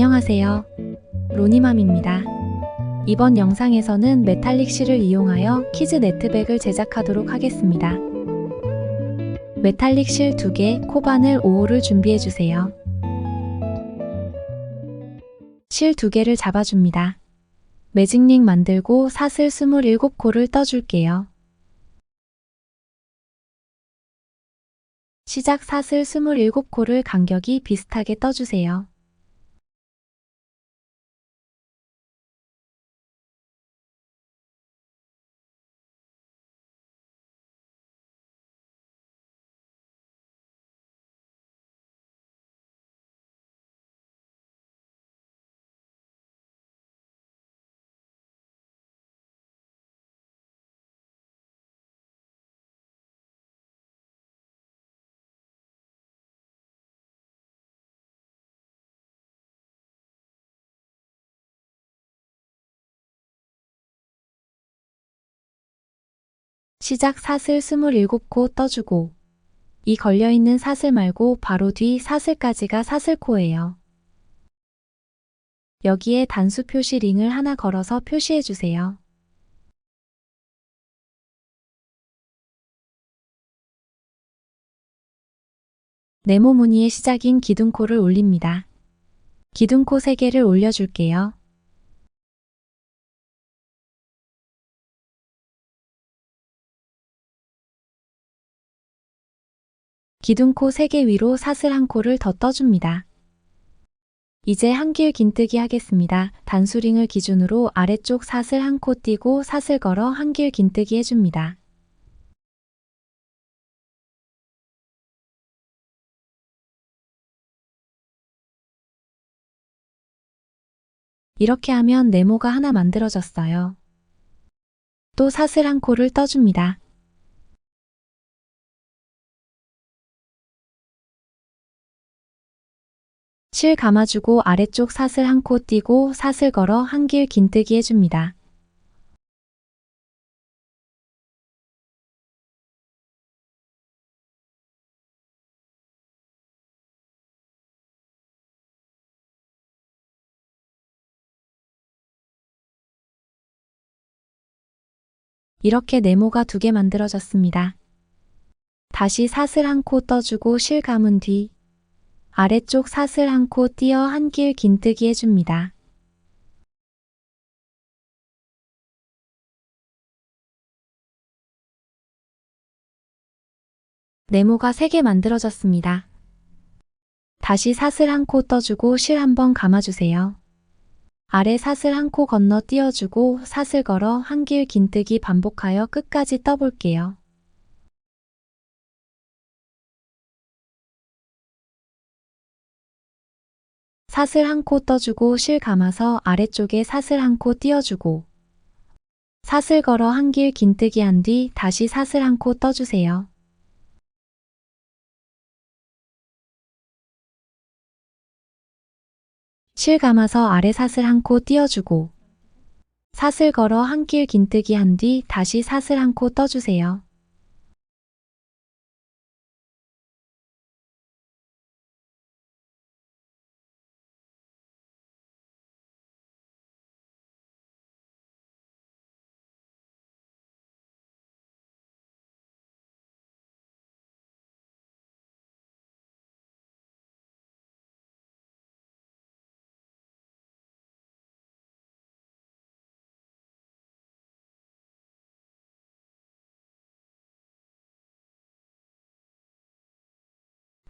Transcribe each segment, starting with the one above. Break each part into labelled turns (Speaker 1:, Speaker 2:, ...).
Speaker 1: 안녕하세요. 로니맘입니다. 이번 영상에서는 메탈릭 실을 이용하여 키즈 네트백을 제작하도록 하겠습니다. 메탈릭 실 2개, 코바늘 5호를 준비해주세요. 실 2개를 잡아줍니다. 매직링 만들고 사슬 27코를 떠줄게요. 시작 사슬 27코를 간격이 비슷하게 떠주세요. 시작 사슬 27코 떠주고 이 걸려있는 사슬 말고 바로 뒤 사슬까지가 사슬코예요. 여기에 단수 표시 링을 하나 걸어서 표시해주세요. 네모 무늬의 시작인 기둥코를 올립니다. 기둥코 3개를 올려줄게요. 기둥코 3개 위로 사슬 한 코를 더 떠줍니다. 이제 한길 긴뜨기 하겠습니다. 단수링을 기준으로 아래쪽 사슬 한 코 띄고 사슬 걸어 한길 긴뜨기 해줍니다. 이렇게 하면 네모가 하나 만들어졌어요. 또 사슬 한 코를 떠줍니다. 실 감아주고 아래쪽 사슬 한 코 띄고 사슬 걸어 한길 긴뜨기 해줍니다. 이렇게 네모가 두 개 만들어졌습니다. 다시 사슬 한 코 떠주고 실 감은 뒤 아래쪽 사슬 한 코 띄어 한 길 긴뜨기 해줍니다. 네모가 3개 만들어졌습니다. 다시 사슬 한 코 떠주고 실 한 번 감아주세요. 아래 사슬 한 코 건너 띄워주고 사슬 걸어 한 길 긴뜨기 반복하여 끝까지 떠볼게요. 사슬 한 코 떠주고 실 감아서 아래쪽에 사슬 한 코 띄워주고 사슬 걸어 한 길 긴뜨기 한 뒤 다시 사슬 한 코 떠주세요. 실 감아서 아래 사슬 한 코 띄워주고 사슬 걸어 한 길 긴뜨기 한 뒤 다시 사슬 한 코 떠주세요.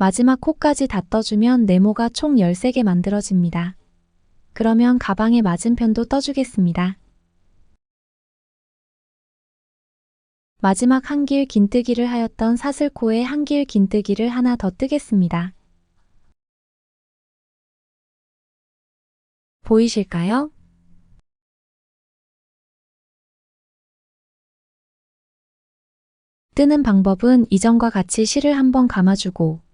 Speaker 1: 마지막 코까지 다 떠주면 네모가 총 13개 만들어집니다. 그러면 가방의 맞은편도 떠주겠습니다. 마지막 한길 긴뜨기를 하였던 사슬코에 한길 긴뜨기를 하나 더 뜨겠습니다. 보이실까요? 뜨는 방법은 이전과 같이 실을 한번 감아주고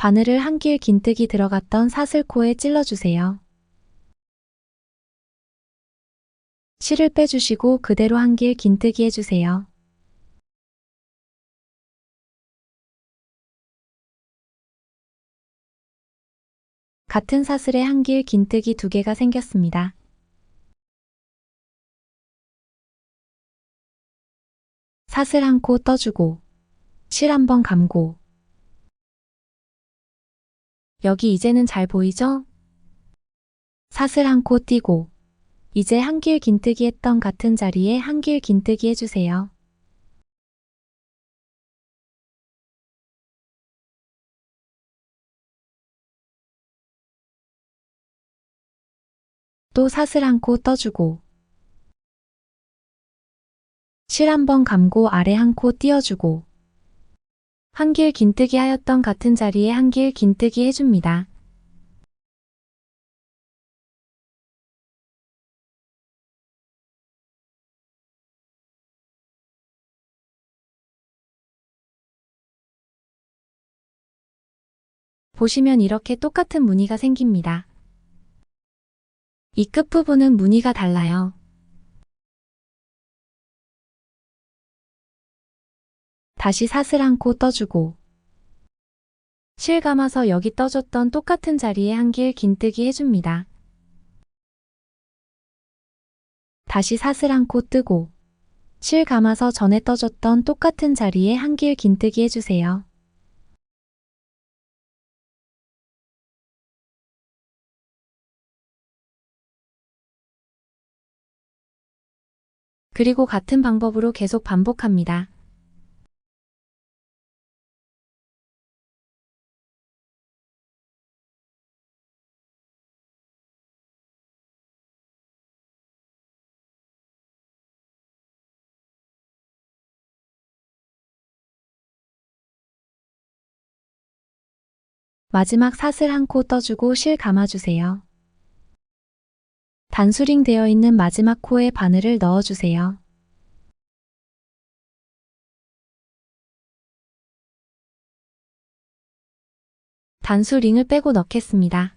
Speaker 1: 바늘을 한 길 긴뜨기 들어갔던 사슬코에 찔러주세요. 실을 빼주시고 그대로 한 길 긴뜨기 해주세요. 같은 사슬에 한 길 긴뜨기 두 개가 생겼습니다. 사슬 한 코 떠주고 실 한 번 감고 여기 이제는 잘 보이죠? 사슬 한 코 띄고 이제 한길 긴뜨기 했던 같은 자리에 한길 긴뜨기 해주세요. 또 사슬 한 코 떠주고 실 한 번 감고 아래 한 코 띄워주고 한길 긴뜨기 하였던 같은 자리에 한길 긴뜨기 해줍니다. 보시면 이렇게 똑같은 무늬가 생깁니다. 이 끝부분은 무늬가 달라요. 다시 사슬 한코 떠주고 실 감아서 여기 떠줬던 똑같은 자리에 한 길 긴뜨기 해줍니다. 다시 사슬 한코 뜨고 실 감아서 전에 떠줬던 똑같은 자리에 한 길 긴뜨기 해주세요. 그리고 같은 방법으로 계속 반복합니다. 마지막 사슬 한 코 떠주고 실 감아주세요. 단수링 되어 있는 마지막 코에 바늘을 넣어주세요. 단수링을 빼고 넣겠습니다.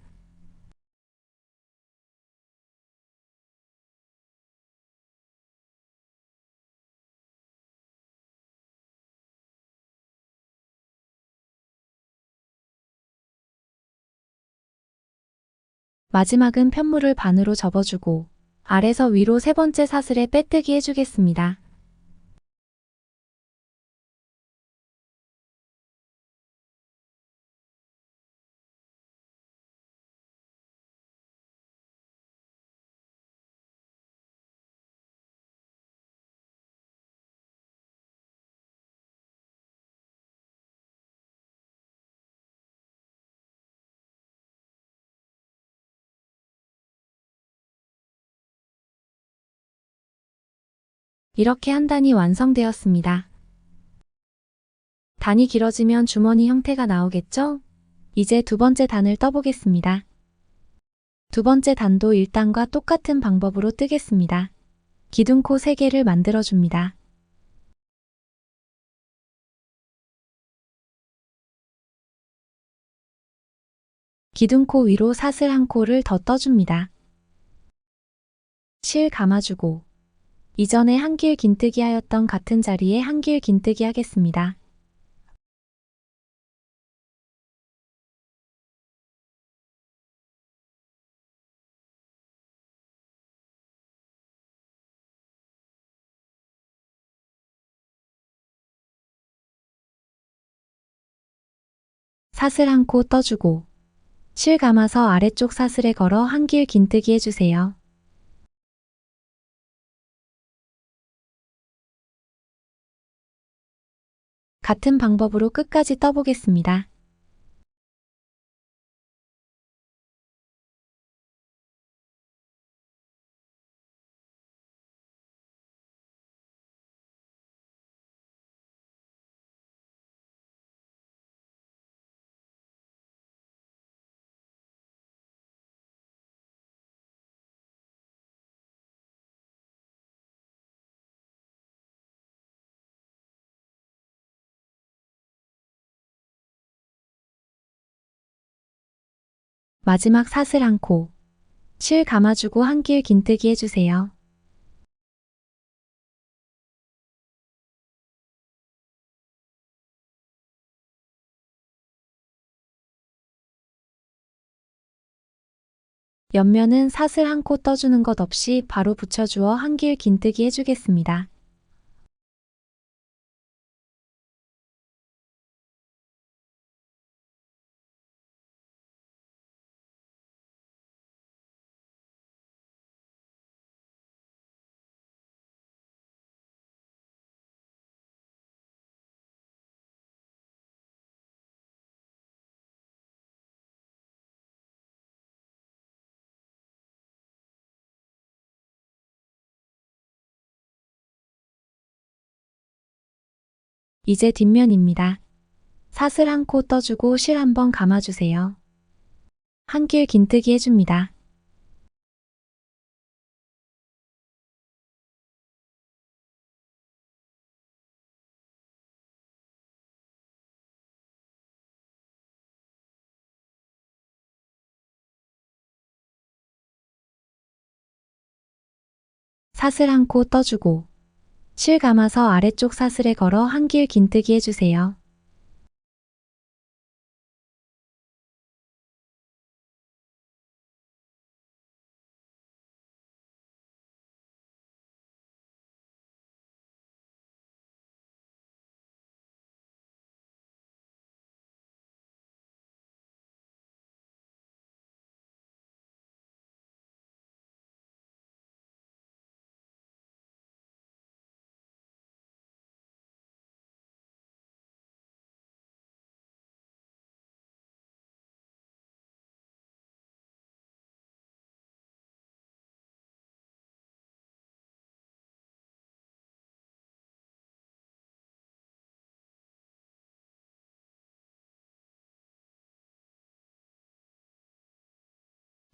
Speaker 1: 마지막은 편물을 반으로 접어주고 아래서 위로 세 번째 사슬에 빼뜨기 해주겠습니다. 이렇게 한 단이 완성되었습니다. 단이 길어지면 주머니 형태가 나오겠죠? 이제 두 번째 단을 떠보겠습니다. 두 번째 단도 1단과 똑같은 방법으로 뜨겠습니다. 기둥코 3개를 만들어줍니다. 기둥코 위로 사슬 한 코를 더 떠줍니다. 실 감아주고 이전에 한길 긴뜨기 하였던 같은 자리에 한길 긴뜨기 하겠습니다. 사슬 한 코 떠주고 실 감아서 아래쪽 사슬에 걸어 한길 긴뜨기 해주세요. 같은 방법으로 끝까지 떠보겠습니다. 마지막 사슬 한 코, 실 감아주고 한길 긴뜨기 해주세요. 옆면은 사슬 한 코 떠주는 것 없이 바로 붙여주어 한길 긴뜨기 해주겠습니다. 이제 뒷면입니다. 사슬 한 코 떠주고 실 한 번 감아주세요. 한 길 긴뜨기 해줍니다. 사슬 한 코 떠주고 실 감아서 아래쪽 사슬에 걸어 한길 긴뜨기 해주세요.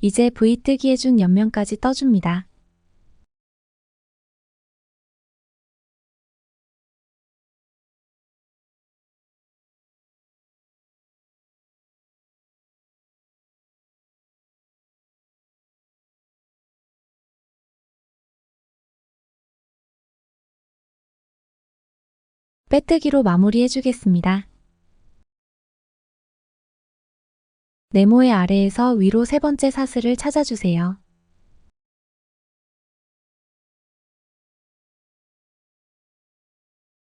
Speaker 1: 이제 V 뜨기 해준 옆면까지 떠줍니다. 빼뜨기로 마무리해 주겠습니다. 네모의 아래에서 위로 세 번째 사슬을 찾아주세요.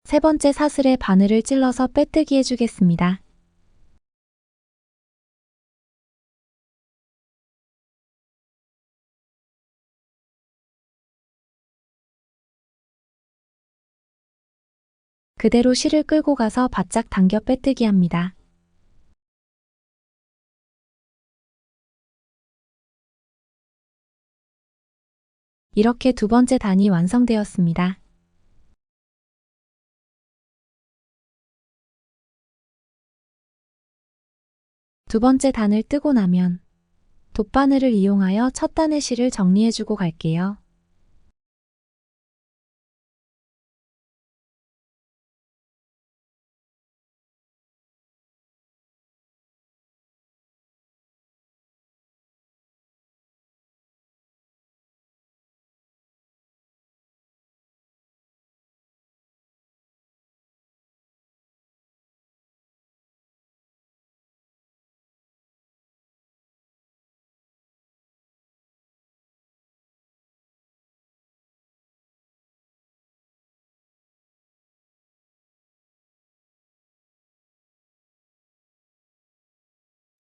Speaker 1: 세 번째 사슬에 바늘을 찔러서 빼뜨기 해주겠습니다. 그대로 실을 끌고 가서 바짝 당겨 빼뜨기 합니다. 이렇게 두 번째 단이 완성되었습니다. 두 번째 단을 뜨고 나면 돗바늘을 이용하여 첫 단의 실을 정리해주고 갈게요.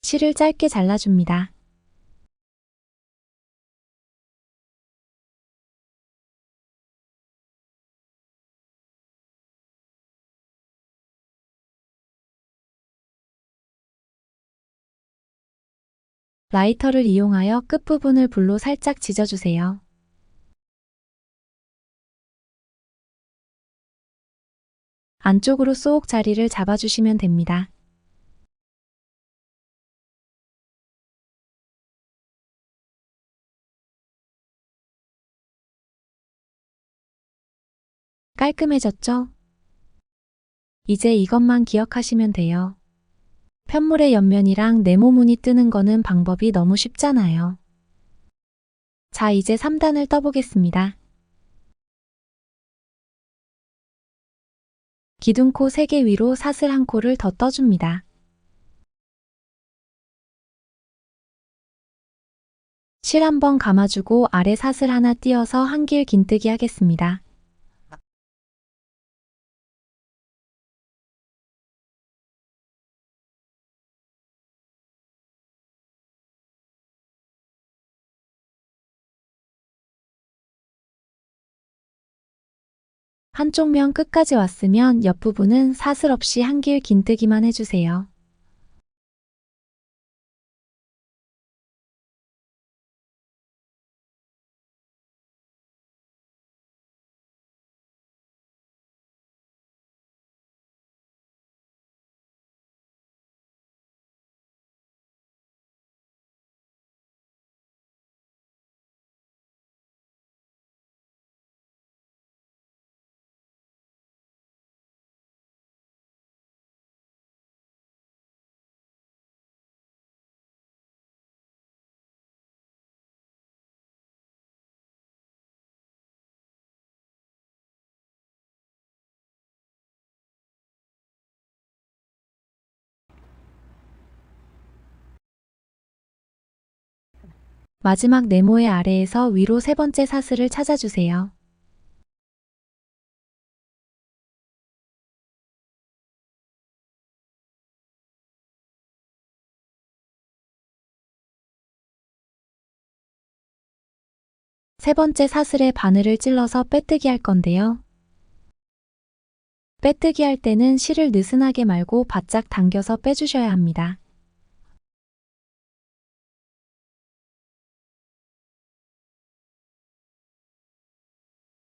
Speaker 1: 실을 짧게 잘라줍니다. 라이터를 이용하여 끝부분을 불로 살짝 지져주세요. 안쪽으로 쏙 자리를 잡아주시면 됩니다. 깔끔해졌죠? 이제 이것만 기억하시면 돼요. 편물의 옆면이랑 네모문이 뜨는 거는 방법이 너무 쉽잖아요. 자, 이제 3단을 떠보겠습니다. 기둥코 3개 위로 사슬 한 코를 더 떠줍니다. 실 한 번 감아주고 아래 사슬 하나 띄어서 한 길 긴뜨기 하겠습니다. 한쪽 면 끝까지 왔으면 옆부분은 사슬 없이 한 길 긴뜨기만 해주세요. 마지막 네모의 아래에서 위로 세 번째 사슬을 찾아주세요. 세 번째 사슬에 바늘을 찔러서 빼뜨기 할 건데요. 빼뜨기 할 때는 실을 느슨하게 말고 바짝 당겨서 빼주셔야 합니다.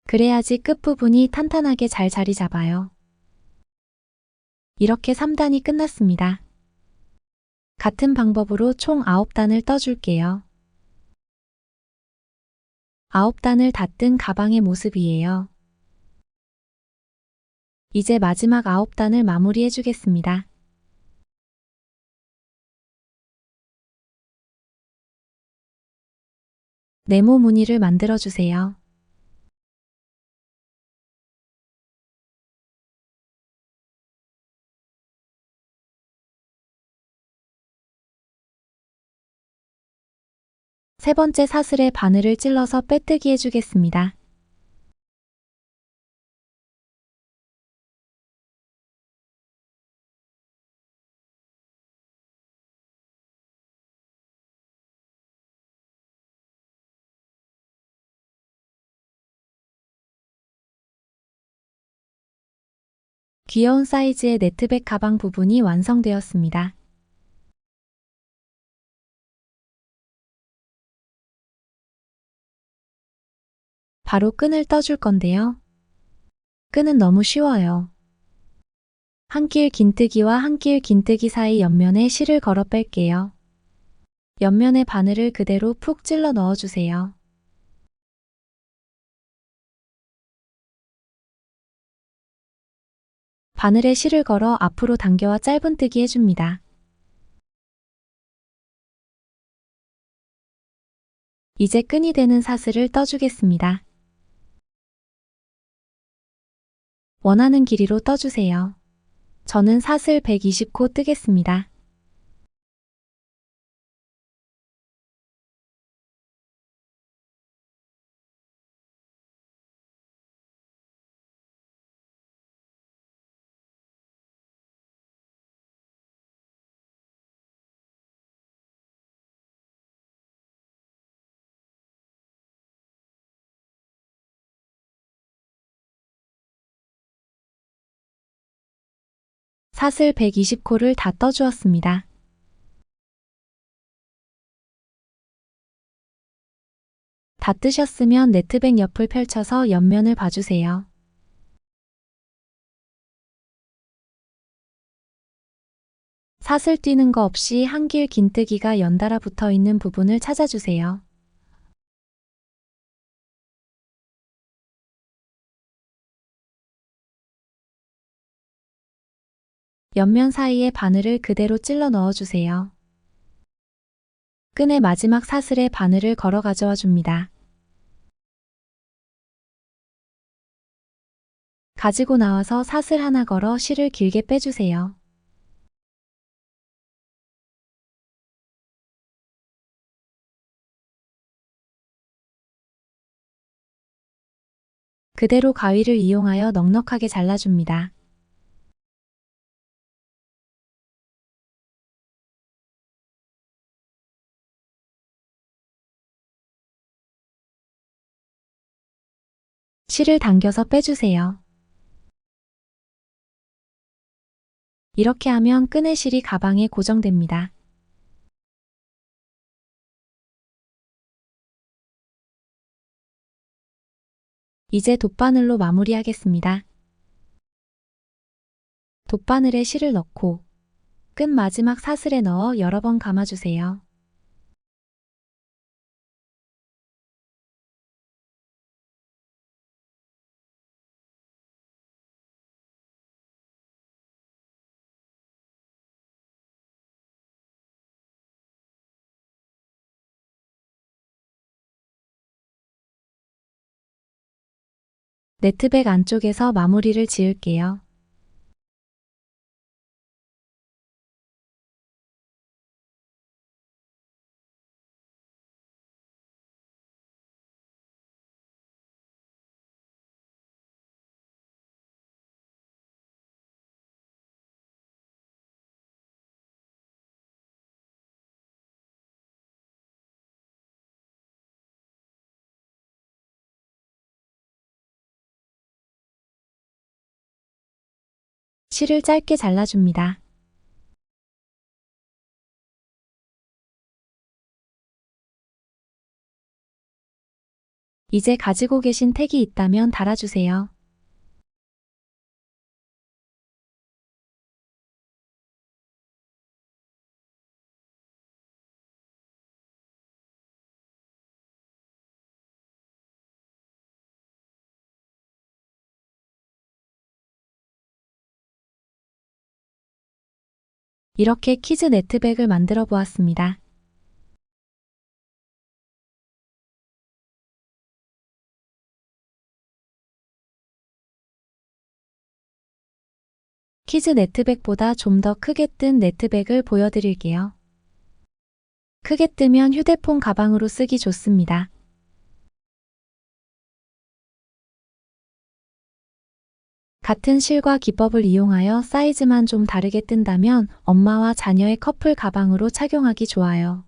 Speaker 1: 그래야지 끝부분이 탄탄하게 잘 자리 잡아요. 이렇게 3단이 끝났습니다. 같은 방법으로 총 9단을 떠줄게요. 9단을 다 뜬 가방의 모습이에요. 이제 마지막 9단을 마무리해 주겠습니다. 네모 무늬를 만들어 주세요. 세 번째 사슬에 바늘을 찔러서 빼뜨기 해주겠습니다. 귀여운 사이즈의 네트백 가방 부분이 완성되었습니다. 바로 끈을 떠줄 건데요. 끈은 너무 쉬워요. 한 길 긴뜨기와 한 길 긴뜨기 사이 옆면에 실을 걸어 뺄게요. 옆면에 바늘을 그대로 푹 찔러 넣어주세요. 바늘에 실을 걸어 앞으로 당겨와 짧은뜨기 해줍니다. 이제 끈이 되는 사슬을 떠주겠습니다. 원하는 길이로 떠주세요. 저는 사슬 120코 뜨겠습니다. 사슬 120코를 다 떠주었습니다. 다 뜨셨으면 네트백 옆을 펼쳐서 옆면을 봐주세요. 사슬 뛰는 거 없이 한길 긴뜨기가 연달아 붙어 있는 부분을 찾아주세요. 옆면 사이에 바늘을 그대로 찔러 넣어주세요. 끈의 마지막 사슬에 바늘을 걸어 가져와 줍니다. 가지고 나와서 사슬 하나 걸어 실을 길게 빼주세요. 그대로 가위를 이용하여 넉넉하게 잘라줍니다. 실을 당겨서 빼주세요. 이렇게 하면 끈의 실이 가방에 고정됩니다. 이제 돗바늘로 마무리하겠습니다. 돗바늘에 실을 넣고 끈 마지막 사슬에 넣어 여러 번 감아주세요. 네트백 안쪽에서 마무리를 지을게요. 실을 짧게 잘라줍니다. 이제 가지고 계신 택이 있다면 달아주세요. 이렇게 키즈 네트백을 만들어 보았습니다. 키즈 네트백보다 좀 더 크게 뜬 네트백을 보여드릴게요. 크게 뜨면 휴대폰 가방으로 쓰기 좋습니다. 같은 실과 기법을 이용하여 사이즈만 좀 다르게 뜬다면 엄마와 자녀의 커플 가방으로 착용하기 좋아요.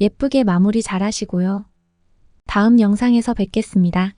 Speaker 1: 예쁘게 마무리 잘 하시고요. 다음 영상에서 뵙겠습니다.